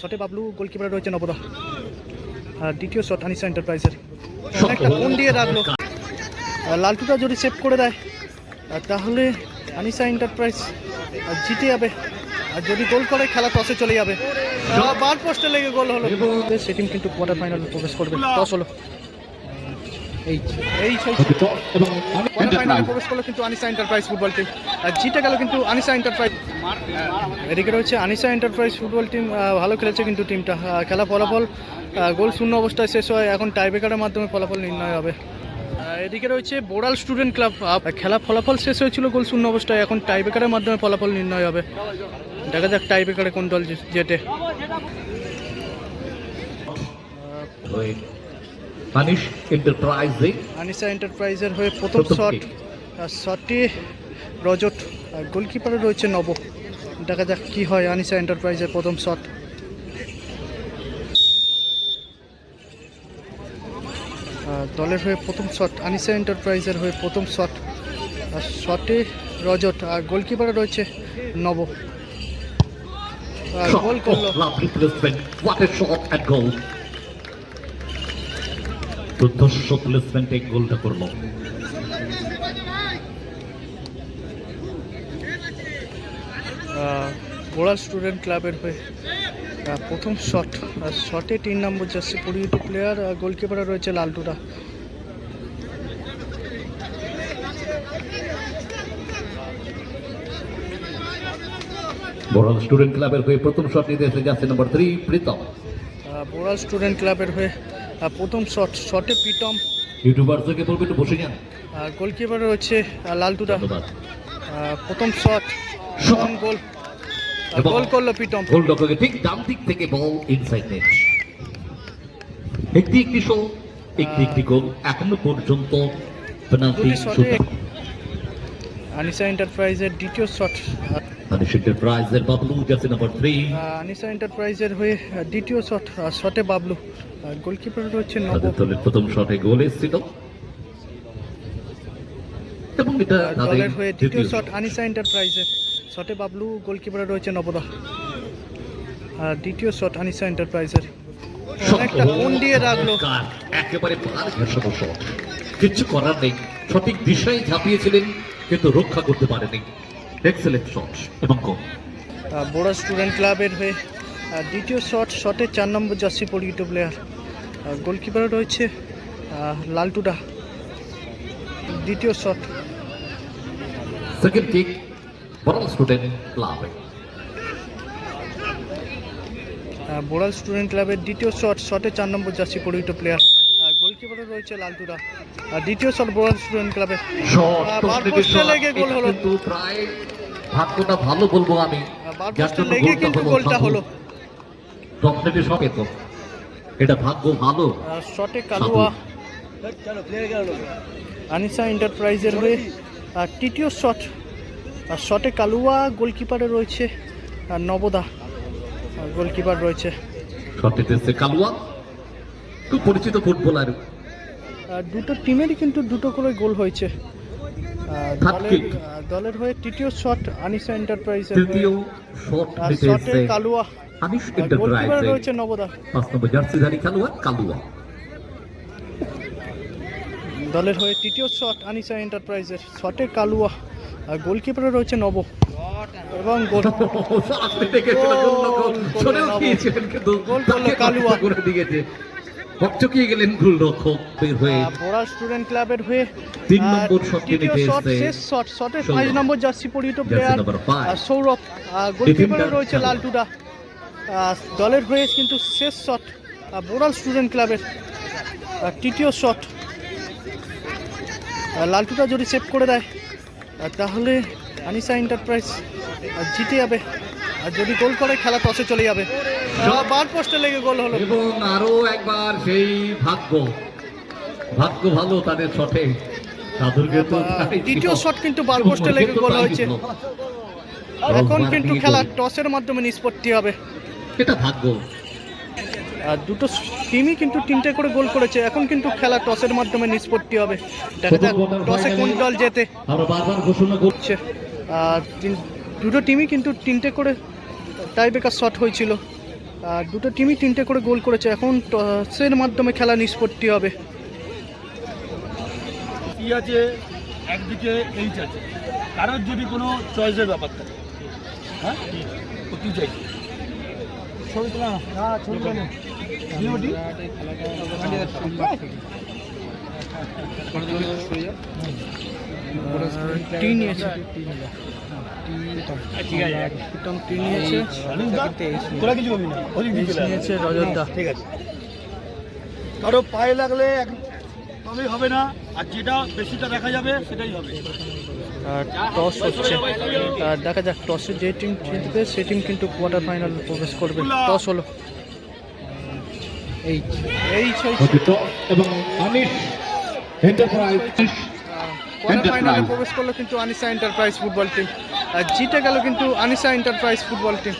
শটে বাবলু গোলকিপার রয়েছে নবদা আর দ্বিতীয় শট আনিসা এন্টারপ্রাইজের অনেকটা কোন দিয়ে রাখল। আর লালটুটা যদি সেভ করে দেয় আর তাহলে আনিসা এন্টারপ্রাইজ আর জিতে যাবে। আর যদি গোল করে খেলা টসে চলে যাবে। বার পোস্টে লেগে গোল হলো। সে টিম কিন্তু কোয়ার্টার ফাইনালে প্রবেশ করবে। টস হলো। এই এই সেই এবং কোয়ার্টার ফাইনালে প্রবেশ করল কিন্তু আনিসা এন্টারপ্রাইজ ফুটবল টিম আর জিতে গেল কিন্তু আনিসা এন্টারপ্রাইজ এদিকে রয়েছে আনিসা এন্টারপ্রাইজ ফুটবল টিম ভালো খেলেছে কিন্তু টিমটা খেলা ফলাফল গোল শূন্য অবস্থায় শেষ হয়। এখন টাইব্রেকারের মাধ্যমে ফলাফল নির্ণয় হবে। এদিকে রয়েছে বোড়াল স্টুডেন্ট ক্লাব খেলা ফলাফল শেষ হয়েছিল গোল শূন্য অবস্থায়। এখন টাইব্রেকারের মাধ্যমে ফলাফল নির্ণয় হবে। দেখা যাক টাইব্রেকারে কোন দল জে- তানিশ এন্টারপ্রাইজে আনিসা এন্টারপ্রাইজের হয়ে প্রথম শট kick। শটে রজত গোলকিপারে রয়েছে নব। দেখা যাক কি হয় আনিসা এন্টারপ্রাইজের প্রথম শট দলের হয়ে প্রথম শট আনিসা এন্টারপ্রাইজের হয়ে প্রথম শট আর শটে রজত আর গোলকিপারে রয়েছে নব। গোল করল lovely placement what a shot at goal দুর্ধর্ষ প্লেসমেন্টে গোলটা করল। বোড়াল স্টুডেন্ট ক্লাবের হয়ে প্রথম শট শটে তিন নম্বর জার্সি পরিহিত প্লেয়ার গোলকিপারে রয়েছে লালটুরা বড় স্টুডেন্ট ক্লাবের হয়ে প্রথম শট নিতে এসে যাচ্ছে number three Pritam. Boral student ক্লাবের হয়ে প্রথম শট শটে পিটম ইউটিউবার থেকে বলবে একটু বসে যান গোলকিপারে রয়েছে আহ, লালটুরা প্রথম শট Shot. গোল গোল করল পিটম গোল ডককে ঠিক ডান দিক থেকে বল ইনসাইড নেট একটি একটি শো একটি একটি গোল এখনও পর্যন্ত পেনাল্টি আনিসা এন্টারপ্রাইজের দ্বিতীয় শট এন্টারপ্রাইজের বাবলু নম্বর থ্রি আনিসা এন্টারপ্রাইজের হয়ে দ্বিতীয় শট শটে বাবলু গোলকিপারে দলের প্রথম শটে গোল এসেছিল। এবং এটা দলের হয়ে দ্বিতীয় শট আনিসা এন্টারপ্রাইজের শটে বাবলু গোলকিপারে রয়েছে নবদা আর দ্বিতীয় শট আনিসা এন্টারপ্রাইজের অনেকটা কোন দিয়ে রাখল। একেবারে পার ঘেঁষানো শট কিচ্ছু করার নেই। সঠিক দিশায় ঝাঁপিয়েছিলেন কিন্তু রক্ষা করতে পারেনি। এক্সেলেন্ট শট এবং গোল বোড়া স্টুডেন্ট ক্লাবের হয়ে দ্বিতীয় শট শটে চার নম্বর জার্সি পরিহিত প্লেয়ার গোলকিপারে রয়েছে লালটুডা দ্বিতীয় শট সেকেন্ড কিক বড় স্টুডেন্ট ক্লাব বোড়াল স্টুডেন্ট ক্লাবের দ্বিতীয় শট শটে চার নম্বর জার্সি পরিহিত প্লেয়ার রয়েছে লালটুডা আর দ্বিতীয় বোড়াল স্টুডেন্ট লেগে গোল হলো। কিন্তু প্রায় ভাগ্যটা ভালো বলব আমি। লেগে কিন্তু গোলটা হলো। পেত এটা ভাগ্য ভালো। শটে কালুয়া। আনিসা এন্টারপ্রাইজের হয়ে তৃতীয় শট। আর শটে কালুয়া গোলকিপারে রয়েছে আর নবদা আর গোলকিপার রয়েছে। শটে কালুয়া। খুব পরিচিত ফুটবলার। দুটো টিমেরই কিন্তু দুটো করে গোল হয়েছে। দলের দলের হয়ে তৃতীয় শট আনিসা এন্টারপ্রাইজের তৃতীয় শট কালুয়া। আনিস গোলকিপারে রয়েছে নবদা। পাঁচ নম্বর জার্সিধারী খেলোয়াড় কালুয়া। দলের হয়ে তৃতীয় শট আনিসা এন্টারপ্রাইজের শটে কালুয়া। আর গোলকিপারে রয়েছে নব। এবং গোল গোল করল কালুয়া। হকচকিয়ে গেলেন গোল রক্ষক বের হয়ে। বোড়া স্টুডেন্ট ক্লাবের হয়ে তিন নম্বর শটটি নিতে এসেছে শেষ শট শটে পাঁচ নম্বর জার্সি পরিহিত প্লেয়ার আর সৌরভ। গোলকিপারে রয়েছে। লালটুডা দলের হয়ে কিন্তু শেষ শট বোড়াল স্টুডেন্ট ক্লাবের তৃতীয় শট আর লালটুডা যদি সেভ করে দেয় তাহলে আনিসা এন্টারপ্রাইজ জিতে যাবে। আর যদি গোল করে খেলা টসে চলে যাবে। আর বার পোস্টে লেগে গোল হলো। এবং আরও একবার সেই ভাগ্য। ভাগ্য ভালো তাদের শটে। সাধুরকে তো দ্বিতীয় শট কিন্তু বার পোস্টে লেগে গোল হয়েছে। এখন কিন্তু খেলা টসের মাধ্যমে নিষ্পত্তি হবে। এটা ভাগ্য। আর দুটো টিমই কিন্তু তিনটে করে গোল করেছে। এখন কিন্তু খেলা টসের মাধ্যমে নিষ্পত্তি হবে। দেখা যাক টসে কোন দল জেতে। আমরা বারবার ঘোষণা করছি আর দুটো টিমই কিন্তু তিনটে করে টাই বেকার শট হয়েছিল। আর দুটো টিমই তিনটে করে গোল করেছে। এখন টসের মাধ্যমে খেলা নিষ্পত্তি হবে। ই আছে? একদিকে এইচ আছে। কারোর যদি কোনো চয়েসের ব্যাপার থাকে। হ্যাঁ? কি চাইছে ছবি তোলা। না ছবি তোলা টি? নিয়েছে। ঠিক আছে নিয়েছে রজতদা। ঠিক আছে। কারও পায়ে লাগলে তবেই হবে না আর যেটা বেশিটা দেখা যাবে সেটাই হবে। আর টস হচ্ছে। আর দেখা যাক টসে যে টিম জিতবে সেই টিম কিন্তু কোয়ার্টার ফাইনাল প্রবেশ করবে। টস হলো। এই। এই এবং আনিস এন্টারপ্রাইজ কোয়ার্টার ফাইনালে প্রবেশ করল কিন্তু আনিসা এন্টারপ্রাইজ ফুটবল টিম আর জিতে গেল কিন্তু আনিসা এন্টারপ্রাইজ ফুটবল টিম